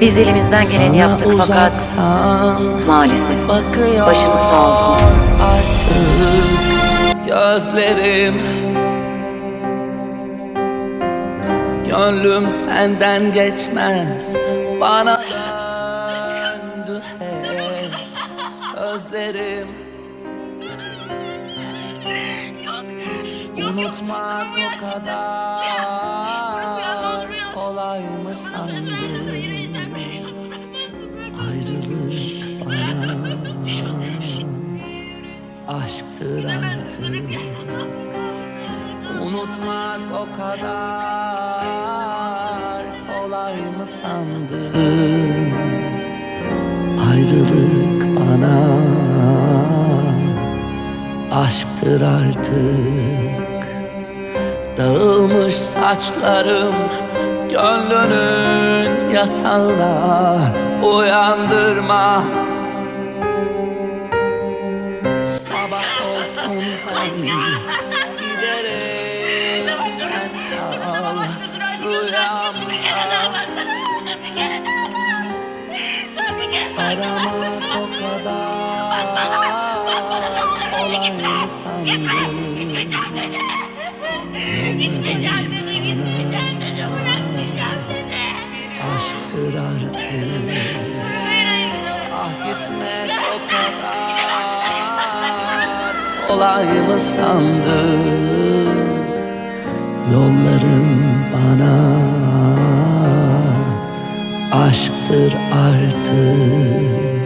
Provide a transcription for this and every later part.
Biz elimizden geleni yaptık fakat maalesef başınız sağ olsun. Artık gözlerim Gönlüm senden geçmez Bana döndü hep Sözlerim Unutmak o kadar kolay mı sandın? Aşktır artık. Unutmak o kadar kolay mı sandın? Ayrılık bana aşktır artık. Dağılmış saçlarım Gönlünün yatağına Uyandırma Giderim sen kal. Rüyamda o kadar Kolay mı sandın aşktır Kolay mı sandın? Yolların bana Aşktır artık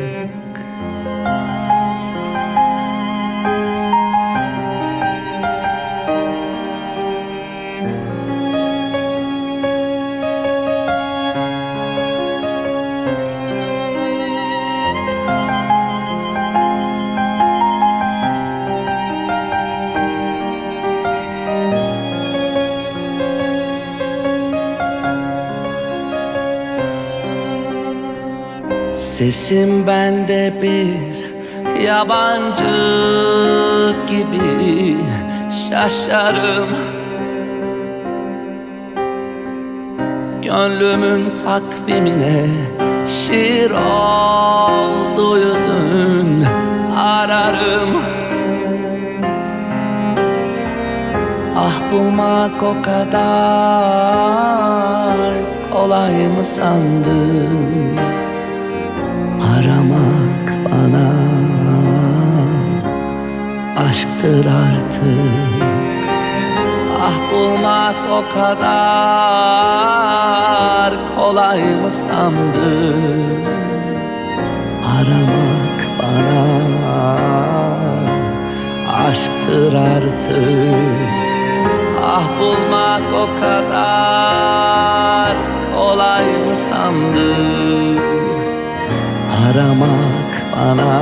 Sesim bende bir yabancı gibi şaşarım Gönlümün takvimine şiir oldu yüzün ararım Ah bulmak o kadar kolay mı sandın? Artık Ah bulmak o kadar kolay mı sandın? Aramak bana aşktır artık Ah bulmak o kadar kolay mı sandın? Aramak bana